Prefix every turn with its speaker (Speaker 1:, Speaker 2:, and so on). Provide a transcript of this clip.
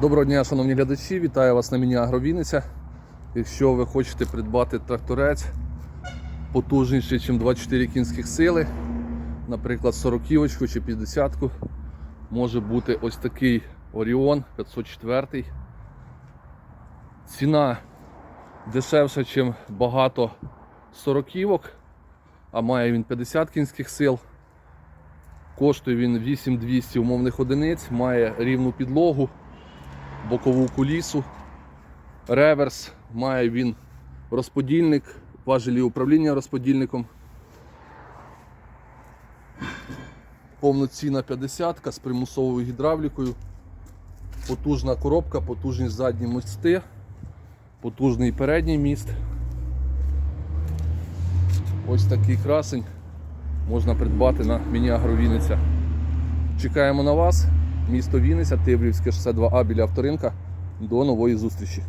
Speaker 1: Доброго дня, шановні глядачі, вітаю вас на міні Агровінниця. Якщо ви хочете придбати тракторець потужніший, ніж 24 кінських сили, наприклад, 40 чи 50 може бути ось такий Оріон 504. Ціна дешевша, ніж багато 40 а має він 50 кінських сил. Коштує він 8200 умовних одиниць, має рівну підлогу, бокову кулісу, реверс, має він розподільник, важелі управління розподільником. Повноцінна 50 з примусовою гідравлікою, потужна коробка, потужні задні мости, потужний передній міст. Ось такий красень можна придбати на міні-агро Вінниця. Чекаємо на вас. Місто Вінниця, Тиврівське 62А біля авторинка. До нової зустрічі.